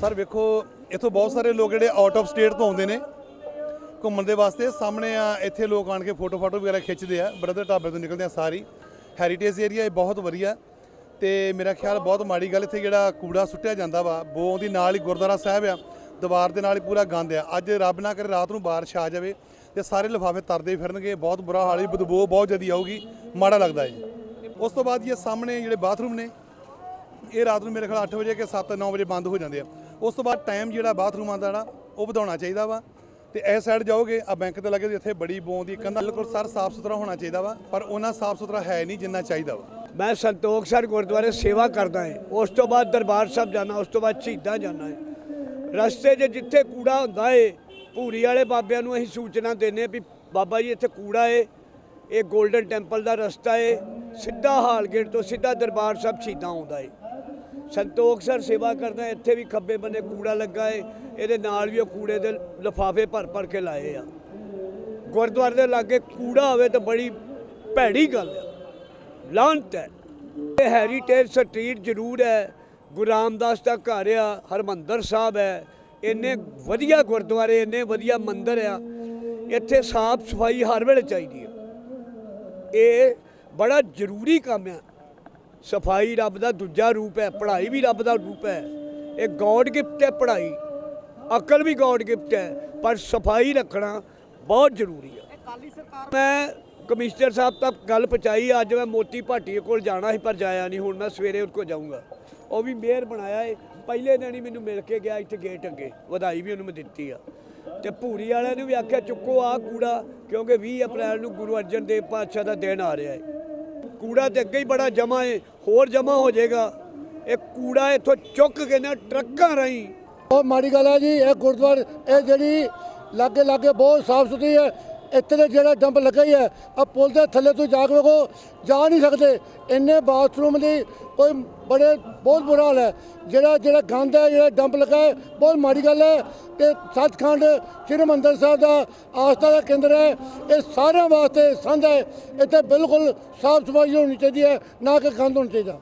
Sir ਵੇਖੋ, ਇੱਥੋਂ ਬਹੁਤ ਸਾਰੇ ਲੋਕ ਜਿਹੜੇ ਆਊਟ ਆਫ ਸਟੇਟ ਤੋਂ ਆਉਂਦੇ ਨੇ ਘੁੰਮਣ ਦੇ ਵਾਸਤੇ। ਸਾਹਮਣੇ ਆ, ਇੱਥੇ ਲੋਕ ਆਣ ਕੇ ਫੋਟੋ ਫਾਟੋ ਵਗੈਰਾ ਖਿੱਚਦੇ ਆ। ਬ੍ਰਦਰ ਢਾਬੇ ਤੋਂ ਨਿਕਲਦੇ ਆ ਸਾਰੀ। ਹੈਰੀਟੇਜ ਏਰੀਆ ਇਹ ਬਹੁਤ ਵਧੀਆ। ਤੇ ਮੇਰਾ ਖਿਆਲ ਬਹੁਤ ਮਾੜੀ ਗੱਲ ਇੱਥੇ ਜਿਹੜਾ ਕੂੜਾ ਸੁੱਟਿਆ ਜਾਂਦਾ ਵਾ ਬੋ ਦੀ ਨਾਲ ਹੀ ਗੁਰਦੁਆਰਾ ਸਾਹਿਬ ਆ, ਦੀਵਾਰ ਦੇ ਨਾਲ ਹੀ ਪੂਰਾ ਗੰਦ ਆ। ਅੱਜ ਰੱਬ ਨਾ ਕਰੇ ਰਾਤ ਨੂੰ ਬਾਰਿਸ਼ ਆ ਜਾਵੇ ਤੇ ਸਾਰੇ ਲਿਫਾਫੇ ਤਰਦੇ ਫਿਰਨਗੇ। ਬਹੁਤ ਬੁਰਾ ਹਾਲ ਹੈ, ਬਦਬੂ ਬਹੁਤ ਜਦੀ ਆਊਗੀ, ਮਾੜਾ ਲੱਗਦਾ ਹੈ। ਉਸ ਤੋਂ ਬਾਅਦ ਇਹ ਸਾਹਮਣੇ ਜਿਹੜੇ ਬਾਥਰੂਮ ਨੇ, ਇਹ ਰਾਤ ਨੂੰ ਮੇਰੇ ਖਿਆਲ 8 ਵਜੇ ਕਿ 7 9 ਵਜੇ ਬੰਦ ਹੋ ਜਾਂਦੇ ਆ। ਉਸ ਤੋਂ ਬਾਅਦ ਟਾਈਮ ਜਿਹੜਾ ਬਾਥਰੂਮਾਂ ਦਾ ਜਿਹੜਾ ਉਹ ਵਧਾਉਣਾ ਚਾਹੀਦਾ ਵਾ। ਤੇ ਇਸ ਸਾਈਡ ਜਾਓਗੇ ਆ ਬੈਂਕ ਤੇ ਲੱਗੇ ਇੱਥੇ ਬੜੀ ਬੋਂ ਦੀ ਕੰਧਾ, ਬਿਲਕੁਲ ਸਰ ਸਾਫ਼ ਸੁਥਰਾ ਹੋਣਾ ਚਾਹੀਦਾ ਵਾ, ਪਰ ਉਹਨਾਂ ਸਾਫ਼ ਸੁਥਰਾ ਹੈ ਨਹੀਂ ਜਿੰਨਾ ਚਾਹੀਦਾ ਵਾ। ਮੈਂ ਸੰਤੋਖ ਸਰ ਗੁਰਦੁਆਰੇ ਸੇਵਾ ਕਰਦਾ ਹਾਂ। ਉਸ ਤੋਂ ਬਾਅਦ ਦਰਬਾਰ ਸਾਹਿਬ ਜਾਣਾ, ਉਸ ਤੋਂ ਬਾਅਦ ਸ਼ਹੀਦਾਂ ਜਾਣਾ ਹੈ। ਰਸਤੇ 'ਚ ਜਿੱਥੇ ਕੂੜਾ ਹੁੰਦਾ ਏ, ਭੂਰੀ ਵਾਲੇ ਬਾਬਿਆਂ ਨੂੰ ਅਸੀਂ ਸੂਚਨਾ ਦਿੰਨੇ ਵੀ ਬਾਬਾ ਜੀ, ਇੱਥੇ ਕੂੜਾ ਏ, ਇਹ 골ਡਨ ਟੈਂਪਲ ਦਾ ਰਸਤਾ ਏ। ਸਿੱਧਾ ਹਾਲਗੇਟ ਤੋਂ ਸਿੱਧਾ ਦਰਬਾਰ ਸਾਹਿਬ ਸ਼ਹੀਦਾਂ ਆਉਂਦਾ ਏ। ਸੰਤੋਖ ਸਰ ਸੇਵਾ ਕਰਦਾ, ਇੱਥੇ ਵੀ ਖੱਬੇ ਬੰਨੇ ਕੂੜਾ ਲੱਗਾ ਏ, ਇਹਦੇ ਨਾਲ ਵੀ ਉਹ ਕੂੜੇ ਦੇ ਲਿਫਾਫੇ ਭਰ ਭਰ ਕੇ ਲਾਏ ਆ। ਗੁਰਦੁਆਰੇ ਦੇ ਲਾਗੇ ਕੂੜਾ ਹੋਵੇ ਤਾਂ ਬੜੀ ਭੈੜੀ ਗੱਲ ਹੈ ਲਾਂਤ ਹੈ। ਇਹ ਹੈਰੀਟੇਜ ਸਟਰੀਟ ਜ਼ਰੂਰ ਹੈ। ਗੁਰੂ ਰਾਮਦਾਸ ਦਾ ਘਰ ਆ, ਹਰਮੰਦਰ ਸਾਹਿਬ ਹੈ। ਇੰਨੇ ਵਧੀਆ ਗੁਰਦੁਆਰੇ, ਇੰਨੇ ਵਧੀਆ ਮੰਦਿਰ ਆ। ਇੱਥੇ ਸਾਫ਼ ਸਫ਼ਾਈ ਹਰ ਵੇਲੇ ਚਾਹੀਦੀ ਹੈ ਇਹ ਬੜਾ ਜ਼ਰੂਰੀ ਕੰਮ ਆ। ਸਫ਼ਾਈ ਰੱਬ ਦਾ ਦੂਜਾ ਰੂਪ ਹੈ ਪੜ੍ਹਾਈ ਵੀ ਰੱਬ ਦਾ ਰੂਪ ਹੈ। ਇਹ ਗੋਡ ਗਿਫਟ ਹੈ ਪੜ੍ਹਾਈ। ਅਕਲ ਵੀ ਗੋਡ ਗਿਫਟ ਹੈ ਪਰ ਸਫ਼ਾਈ ਰੱਖਣਾ ਬਹੁਤ ਜ਼ਰੂਰੀ ਹੈ ਮੈਂ ਕਮਿਸ਼ਨਰ ਸਾਹਿਬ ਤੱਕ ਗੱਲ ਪਹੁੰਚਾਈ ਅੱਜ ਮੈਂ ਮੋਤੀ ਭਾਟੀਏ ਕੋਲ ਜਾਣਾ ਸੀ ਪਰ ਜਾਇਆ ਨਹੀਂ ਹੁਣ ਮੈਂ ਸਵੇਰੇ ਉਹਦੇ ਕੋਲ ਜਾਊਂਗਾ। ਉਹ ਵੀ ਮੇਅਰ ਬਣਾਇਆ ਏ। ਪਹਿਲੇ ਦਿਨ ਹੀ ਮੈਨੂੰ ਮਿਲ ਕੇ ਗਿਆ ਇੱਥੇ ਗੇਟ ਅੱਗੇ ਵਧਾਈ ਵੀ ਉਹਨੂੰ ਮੈਂ ਦਿੱਤੀ ਆ। ਤੇ ਭੂਰੀ ਵਾਲਿਆਂ ਨੂੰ ਵੀ ਆਖਿਆ ਚੁੱਕੋ ਆ ਕੂੜਾ ਕਿਉਂਕਿ 20 ਅਪ੍ਰੈਲ ਨੂੰ ਗੁਰੂ ਅਰਜਨ ਦੇਵ ਪਾਤਸ਼ਾਹ ਦਾ ਦਿਨ ਆ ਰਿਹਾ ਹੈ ਕੂੜਾ ਤੇ ਅੱਗੇ ਹੀ ਬੜਾ ਜਮਾ ਹੈ ਹੋਰ ਜਮਾ ਹੋ ਜਾਏਗਾ। ਇਹ ਕੂੜਾ ਇੱਥੋਂ ਚੁੱਕ ਕੇ ਨਾ ਟਰੱਕਾਂ ਰਾਹੀਂ। ਬਹੁਤ ਮਾੜੀ ਗੱਲ ਹੈ ਜੀ, ਇਹ ਗੁਰਦੁਆਰਾ, ਇਹ ਜਿਹੜੀ ਲਾਗੇ ਲਾਗੇ ਬਹੁਤ ਸਾਫ਼ ਸੁਥਰੀ ਹੈ ਇੱਥੇ ਦੇ ਜਿਹੜਾ ਡੰਪ ਲੱਗਾ ਹੀ ਹੈ ਆ ਪੁਲ ਦੇ ਥੱਲੇ ਤੋਂ ਜਾ ਕੇ ਵੇਖੋ, ਜਾ ਨਹੀਂ ਸਕਦੇ। ਇੰਨੇ ਬਾਥਰੂਮ ਦੀ ਕੋਈ ਬੜੇ, ਬਹੁਤ ਬੁਰਾ ਹਾਲ ਹੈ। ਜਿਹੜਾ ਜਿਹੜਾ ਗੰਦ ਹੈ, ਜਿਹੜਾ ਡੰਪ ਲੱਗਾ ਹੈ, ਬਹੁਤ ਮਾੜੀ ਗੱਲ ਹੈ। ਤੇ ਸੱਚਖੰਡ ਸ੍ਰੀ ਹਰਿਮੰਦਰ ਸਾਹਿਬ ਦਾ ਆਸਥਾ ਦਾ ਕੇਂਦਰ ਹੈ। ਇਹ ਸਾਰਿਆਂ ਵਾਸਤੇ ਸੰਧ ਹੈ। ਇੱਥੇ ਬਿਲਕੁਲ ਸਾਫ਼ ਸਫ਼ਾਈ ਹੋਣੀ ਚਾਹੀਦੀ ਹੈ, ਨਾ ਕਿ ਗੰਦ ਹੋਣਾ ਚਾਹੀਦਾ।